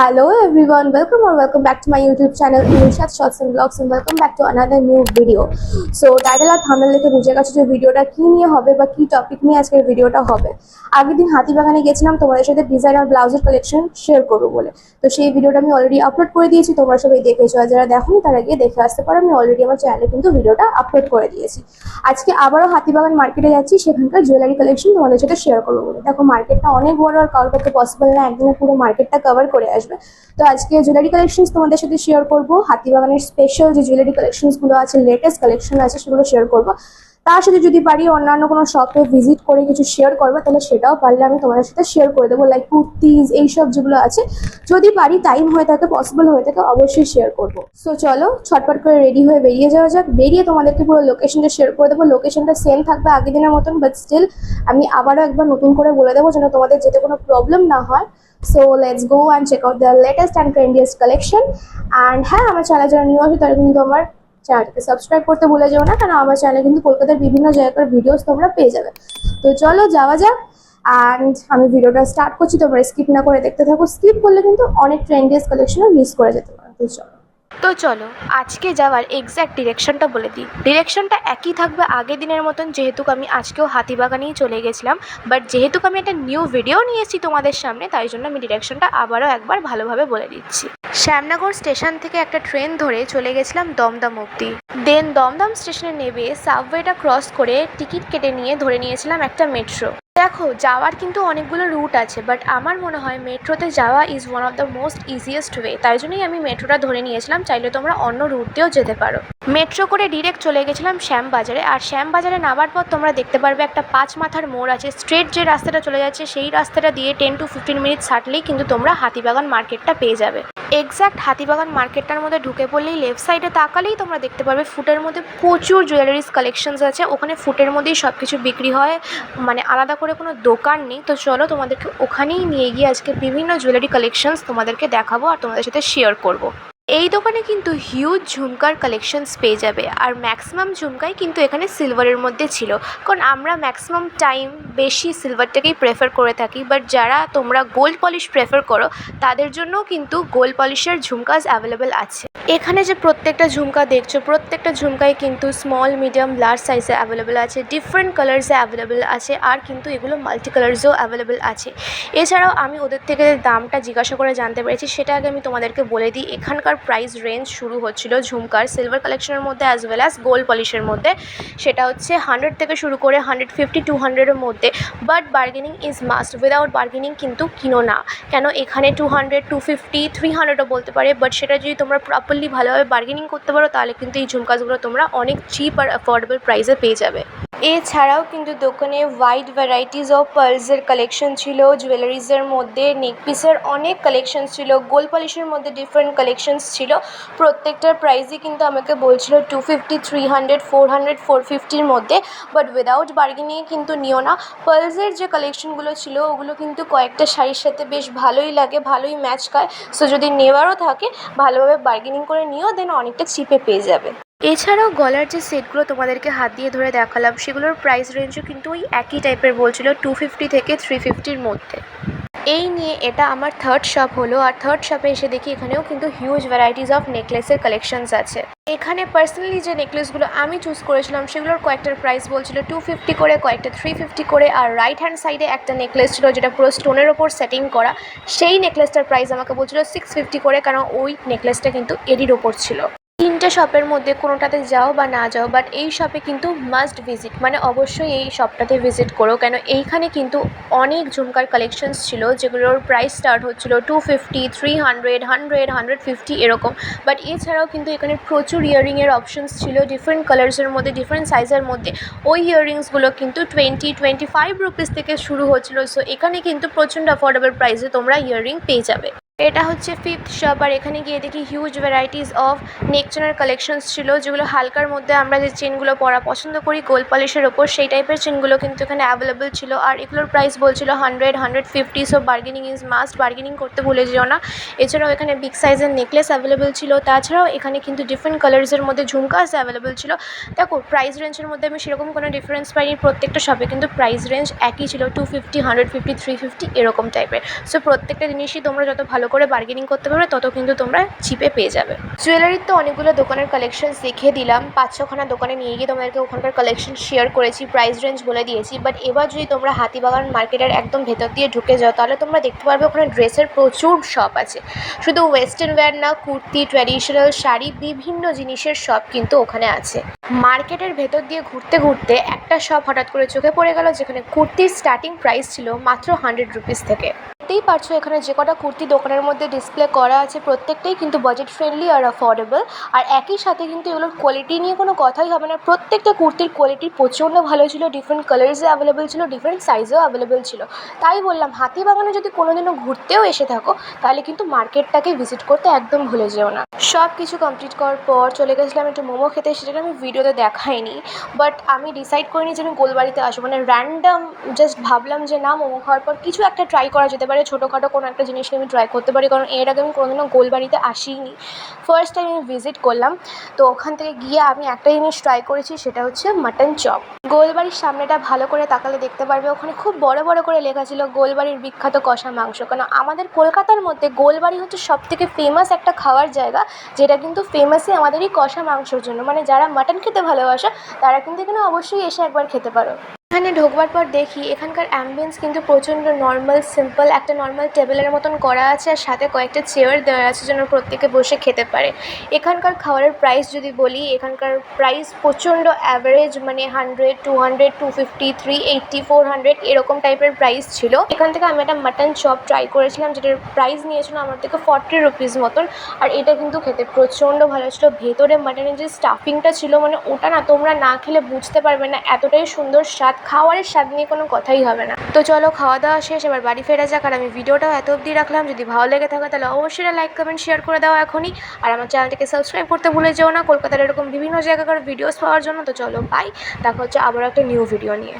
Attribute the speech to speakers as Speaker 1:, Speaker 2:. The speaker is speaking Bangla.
Speaker 1: Hello everyone, welcome or welcome back to my YouTube channel Nishad Shots and Vlogs and welcome back to another new video. So title R thumbnail দেখে বুঝে গেছো যে ভিডিওটা কি নিয়ে হবে বা কি টপিক নিয়ে আজকের ভিডিওটা হবে। আগের দিন হাতিবাগানে গেছিলাম তোমাদের সাথে ডিজাইনার ব্লাউজের কালেকশন শেয়ার করব বলে। তো সেই ভিডিওটা আমি অলরেডি আপলোড করে দিয়েছি তোমরা সবাই দেখেছ। আর যারা দেখোনি তারা গিয়ে দেখে আসতে পারো আমি অলরেডি আমার চ্যানেলে কিন্তু ভিডিওটা আপলোড করে দিয়েছি। আজকে আবারও হাতিবাগান মার্কেটে যাচ্ছি সেখানকার জুয়েলারি কালেকশন তোমাদের সাথে শেয়ার করব বলে। দেখো মার্কেটটা অনেক বড় আর কারোর পক্ষে পসিবল না একদিনে পুরো মার্কেটটা কভার করে আসবে। তো আজকে জুয়েলারি কালেকশনস তোমাদের সাথে শেয়ার করব। হাতিবাগানের স্পেশাল যে জুয়েলারি কালেকশনসগুলো আছে লেটেস্ট কালেকশন আছে, সেগুলো শেয়ার করব। তার সাথে যদি পারি অন্যান্য কোনো শপে ভিজিট করে কিছু শেয়ার করব, তাহলে সেটাও পারলে আমি তোমাদের সাথে শেয়ার করে দেবো লাইক কুর্তিজ এইসব যেগুলো আছে। যদি পারি টাইম হয়ে থাকে পসিবল হয়ে থাকে, অবশ্যই শেয়ার করব। সো চলো, ছটপট করে রেডি হয়ে বেরিয়ে যাওয়া যাক। বেরিয়ে তোমাদেরকে পুরো লোকেশনটা শেয়ার করে দেবো। লোকেশনটা সেম থাকবে আগের দিনের মতন বাট স্টিল আমি আবারও একবার নতুন করে বলে দেবো, যেন তোমাদের যেতে কোনো প্রবলেম না হয়। So let's go and check out the latest and trendiest collection and হ্যাঁ আমার চ্যানেল যারা নিউ আসে তারা কিন্তু আমার চ্যানেলটাকে সাবস্ক্রাইব করতে ভুলে যেও না। কারণ আমার চ্যানেলে কিন্তু কলকাতার বিভিন্ন জায়গার ভিডিওস তোমরা পেয়ে যাবে। তো চলো যাওয়া যাক। অ্যান্ড আমি ভিডিওটা স্টার্ট করছি, তোমরা স্কিপ না করে দেখতে থাকো। স্কিপ করলে কিন্তু অনেক ট্রেন্ডিয়েস কালেকশনও মিস করে যেতে পারো। তো চলো।
Speaker 2: তো চলো, আজকে যাওয়ার এক্স্যাক্ট ডিরেকশনটা বলে দিই। ডিরেকশনটা একই থাকবে আগের দিনের মতন, যেহেতু আমি আজকেও হাতিবাগানেই চলে গেছিলাম। বাট যেহেতু আমি একটা নিউ ভিডিও নিয়ে এসেছি তোমাদের সামনে, তাই জন্য আমি ডিরেকশনটা আবারও একবার ভালোভাবে বলে দিচ্ছি। শ্যামনগর স্টেশন থেকে একটা ট্রেন ধরে চলে গেছিলাম দমদম অবধি। দেন দমদম স্টেশনে নেবে সাবওয়েটা ক্রস করে টিকিট কেটে নিয়ে ধরে নিয়েছিলাম একটা মেট্রো দেখো, যাওয়ার কিন্তু অনেকগুলো রুট আছে বাট আমার মনে হয় মেট্রোতে যাওয়া is one of the most easiest way তাই জন্যই আমি মেট্রোটা ধরে নিয়েছিলাম, চাইলে তোমরা অন্য রুট দিয়েও যেতে পারো। মেট্রো করে ডিরেক্ট চলে গেছিলাম শ্যামবাজারে, আর শ্যামবাজারে নামার পর তোমরা দেখতে পারবে একটা পাঁচ মাথার মোড় আছে। স্ট্রেট যে রাস্তাটা চলে যাচ্ছে, সেই রাস্তাটা দিয়ে টেন টু ফিফটিন মিনিট হাঁটলেই কিন্তু তোমরা হাতিবাগান মার্কেটটা পেয়ে যাবে। এক্স্যাক্ট হাতিবাগান মার্কেটটার মধ্যে ঢুকে পড়লেই লেফট সাইডে তাকালেই তোমরা দেখতে পারবে ফুটের মধ্যে প্রচুর জুয়েলারিস কালেকশনস আছে। ওখানে ফুটের মধ্যেই সব কিছু বিক্রি হয়। মানে আলাদা করে কোনো দোকান নেই। তো চলো তোমাদেরকে ওখানেই নিয়ে গিয়ে আজকে বিভিন্ন জুয়েলারি কালেকশনস তোমাদেরকে দেখাবো আর তোমাদের সাথে শেয়ার করব। এই দোকানে কিন্তু হিউজ ঝুমকার কালেকশনস পেয়ে যাবে। আর ম্যাক্সিমাম ঝুমকাই কিন্তু এখানে সিলভারের মধ্যে ছিল। কারণ আমরা ম্যাক্সিমাম টাইম বেশি সিলভারটাকেই প্রেফার করে থাকি। বাট যারা তোমরা গোল্ড পলিশ প্রেফার করো, তাদের জন্যও কিন্তু গোল্ড পলিশের ঝুমকাস অ্যাভেলেবেল আছে। এখানে যে প্রত্যেকটা ঝুমকা দেখছ, প্রত্যেকটা ঝুমকাই কিন্তু স্মল মিডিয়াম লার্জ সাইজে অ্যাভেলেবেল আছে ডিফারেন্ট কালার্সে অ্যাভেলেবেল আছে, আর কিন্তু এগুলো মাল্টি কালার্সেও অ্যাভেলেবেল আছে। এছাড়াও আমি ওদের থেকে দামটা জিজ্ঞাসা করে জানতে পেরেছি, সেটা আগে আমি তোমাদেরকে বলে দিই। এখানকার প্রাইস রেঞ্জ শুরু হচ্ছিল ঝুমকার সিলভার কালেকশনের মধ্যে অ্যাজ ওয়েল অ্যাজ গোল্ড পলিশের মধ্যে। সেটা হচ্ছে হান্ড্রেড থেকে শুরু করে হান্ড্রেড ফিফটি টু হান্ড্রেডের মধ্যে। But bargaining is must without bargaining কিন্তু কিনো না। কেন? এখানে two hundred two fifty three হান্ড্রেডও বলতে পারে বাট সেটা যদি তোমরা প্রপারলি ভালোভাবে বার্গেনিং করতে পারো, তাহলে কিন্তু এই ঝুমকাসগুলো তোমরা অনেক চিপ আর অ্যাফোর্ডেবল প্রাইসে পেয়ে যাবে। এছাড়াও কিন্তু দোকানে ওয়াইড ভ্যারাইটিস অফ পার্লসের কালেকশন ছিল জুয়েলারিজের মধ্যে নেক পিসের অনেক কালেকশন ছিল গোল্ড পলিশের মধ্যে ডিফারেন্ট কালেকশনস ছিল। প্রত্যেকটার প্রাইসই কিন্তু আমাকে বলছিল two fifty three hundred four hundred four ফিফটির মধ্যে। বাট উইদাউট বার্গেনিং কিন্তু নিও না। পার্লসের যে কালেকশনগুলো ছিল, ওগুলো কিন্তু কয়েকটা শাড়ির সাথে বেশ ভালোই লাগে, ভালোই ম্যাচ খায় সো যদি নেওয়ারও থাকে, ভালোভাবে বার্গেনিং করে নিও দেন অনেকটা চিপে পেয়ে যাবে। এছাড়াও গলার যে সেটগুলো তোমাদেরকে হাত দিয়ে ধরে দেখালাম, সেগুলোর প্রাইস রেঞ্জও কিন্তু ওই একই টাইপের বলছিল টু ফিফটি থেকে থ্রি ফিফটির মধ্যে। এই নিয়ে এটা আমার থার্ড শপ হলো। আর থার্ড শপে এসে দেখি এখানেও কিন্তু হিউজ ভ্যারাইটিস অফ নেকলেসের কালেকশনস আছে। এখানে পার্সোনালি যে নেকলেসগুলো আমি চুজ করেছিলাম, সেগুলোর কয়েকটার প্রাইস বলছিল টু ফিফটি করে, কয়েকটা থ্রি ফিফটি করে। আর রাইট হ্যান্ড সাইডে একটা নেকলেস ছিল যেটা পুরো স্টোনের ওপর সেটিং করা। সেই নেকলেসটার প্রাইস আমাকে বলছিল সিক্স ফিফটি করে, কারণ ওই নেকলেসটা কিন্তু এডির ওপর ছিল। তিনটে শপের মধ্যে কোনোটাতে যাও বা না যাও বাট এই শপে কিন্তু মাস্ট ভিজিট মানে অবশ্যই এই শপটাতে ভিজিট করো, কেন এইখানে কিন্তু অনেক ঝুমকার কালেকশনস ছিল, যেগুলোর প্রাইস স্টার্ট হচ্ছিল two fifty three hundred hundred hundred fifty এরকম। বাট এছাড়াও কিন্তু এখানে প্রচুর ইয়াররিংয়ের অপশনস ছিল ডিফারেন্ট কালার্সের মধ্যে ডিফারেন্ট সাইজের মধ্যে। ওই ইয়াররিংসগুলো কিন্তু টোয়েন্টি টোয়েন্টি ফাইভ রুপিস থেকে শুরু হচ্ছিল। সো এখানে কিন্তু প্রচণ্ড অ্যাফোর্ডেবল প্রাইসে তোমরা ইয়াররিং পেয়ে যাবে। এটা হচ্ছে ফিফথ শপ আর এখানে গিয়ে দেখি হিউজ ভ্যারাইটিস অফ নেকচেনের কালেকশনস ছিল, যেগুলো হালকার মধ্যে আমরা যে চেনগুলো পরা পছন্দ করি গোল পলিশের ওপর, সেই টাইপের চেনগুলো কিন্তু এখানে অ্যাভেলেবেল ছিল। আর এগুলোর প্রাইস বলছিল hundred hundred fifty so bargaining is must bargaining করতে ভুলে যেও না। এছাড়াও এখানে বিগ সাইজের নেকলেস অ্যাভেলেবেল ছিল, তাছাড়াও এখানে কিন্তু ডিফারেন্ট কালার্সের মধ্যে ঝুমকাস অ্যাভেলেবেল ছিল। দেখো প্রাইস রেঞ্জের মধ্যে আমি সেরকম কোনো ডিফারেন্স পাইনি, প্রত্যেকটা শপে কিন্তু প্রাইস রেঞ্জ একই ছিল two fifty hundred fifty three fifty এরকম টাইপের সো প্রত্যেকটা জিনিসই তোমরা যত ভালো করে বার্গেনিং করতে পারবে, তত কিন্তু তোমরা চিপে পেয়ে যাবে। জুয়েলারির তো অনেকগুলো দোকানের কালেকশনস দেখিয়ে দিলাম। পাঁচ ছখানা দোকানে নিয়ে গিয়ে তোমাদেরকে ওখানকার কালেকশন শেয়ার করেছি প্রাইস রেঞ্জ বলে দিয়েছি। বাট এবার যদি তোমরা হাতিবাগান মার্কেটের একদম ভেতর দিয়ে ঢুকে যাও, তাহলে তোমরা দেখতে পারবে ওখানে ড্রেসের প্রচুর শপ আছে। শুধু ওয়েস্টার্ন ওয়্যার না, কুর্তি ট্র্যাডিশনাল শাড়ি, বিভিন্ন জিনিসের শপ কিন্তু ওখানে আছে। মার্কেটের ভেতর দিয়ে ঘুরতে ঘুরতে একটা শপ হঠাৎ করে চোখে পড়ে গেল, যেখানে কুর্তির স্টার্টিং প্রাইস ছিল মাত্র হান্ড্রেড রুপিস থেকে। দেখতেই পারছ এখানে যে কটা কুর্তি দোকানের মধ্যে ডিসপ্লে করা আছে প্রত্যেকটাই কিন্তু বাজেট ফ্রেন্ডলি আর অ্যাফোর্ডেবল আর একই সাথে কিন্তু এগুলোর কোয়ালিটি নিয়ে কোনো কথাই হবে না। প্রত্যেকটা কুর্তির কোয়ালিটি প্রচণ্ড ভালো ছিল ডিফারেন্ট কালার্সে অ্যাভেলেবেল ছিল ডিফারেন্ট সাইজেও অ্যাভেলেবেল ছিল। তাই বললাম হাতিবাগানে যদি কোনোদিনও ঘুরতেও এসে থাকো, তাহলে কিন্তু মার্কেটটাকে ভিজিট করতে একদম ভুলে যেও না। সব কিছু কমপ্লিট করার পর চলে গেছিলাম একটু মোমো খেতে, সেটা আমি ভিডিওতে দেখাইনি। বাট আমি ডিসাইড করিনি যে আমি গোলবাড়িতে আসব। মানে র্যান্ডাম জাস্ট ভাবলাম যে না, মোমো খাওয়ার পর কিছু একটা ট্রাই করা যেতে পারে, ছোটোখাটো কোনো একটা জিনিসকে আমি ট্রাই করতে পারি, কারণ এর আগে আমি কোনোদিনও গোলবাড়িতে আসিনি। ফার্স্ট টাইম আমি ভিজিট করলাম, তো ওখান থেকে গিয়ে আমি একটা জিনিস ট্রাই করেছি, সেটা হচ্ছে মাটন চপ গোলবাড়ির সামনেটা ভালো করে তাকালে দেখতে পারবে, ওখানে খুব বড় বড় করে লেখা ছিল গোলবাড়ির বিখ্যাত কষা মাংস। কারণ আমাদের কলকাতার মধ্যে গোলবাড়ি হচ্ছে সব থেকে ফেমাস একটা খাওয়ার জায়গা, যেটা কিন্তু ফেমাসই আমাদের এই কষা মাংসর জন্য। মানে যারা মাটন খেতে ভালোবাসে, তারা কিন্তু এখানে অবশ্যই এসে একবার খেতে পারো। এখানে ঢোকবার পর দেখি এখানকার অ্যাম্বিয়েন্স কিন্তু প্রচণ্ড নর্মাল সিম্পল একটা নর্মাল টেবিলের মতন করা আছে আর সাথে কয়েকটা চেয়ার দেওয়া আছে যেন প্রত্যেকে বসে খেতে পারে। এখানকার খাবারের প্রাইস যদি বলি, এখানকার প্রাইস প্রচণ্ড অ্যাভারেজ মানে hundred two hundred two fifty three eighty four hundred এরকম টাইপের প্রাইস ছিল। এখান থেকে আমি একটা মাটন চপ ট্রাই করেছিলাম, যেটার প্রাইস নিয়েছিল আমার থেকে ফর্টি রুপিস মতন। আর এটা কিন্তু খেতে প্রচণ্ড ভালো ছিল। ভেতরে মাটনের যে স্টাফিংটা ছিল মানে ওটা না তোমরা না খেলে বুঝতে পারবে না, এতটাই সুন্দর স্বাদ খাওয়ারের স্বাদ নিয়ে কোনো কথাই হবে না। তো চলো খাওয়া দাওয়া শেষ, এবার বাড়ি ফেরা যাক। আর আমি ভিডিওটাও এত অবধি রাখলাম। যদি ভালো লেগে থাকে তাহলে অবশ্যই লাইক কমেন্ট শেয়ার করে দাও এখনই। আর আমার চ্যানেলটিকে সাবস্ক্রাইব করতে ভুলে যেও না। কলকাতার এরকম বিভিন্ন জায়গাকার ভিডিওস পাওয়ার জন্য। তো চলো বাই দেখা হচ্ছে আবার একটা নিউ ভিডিও নিয়ে।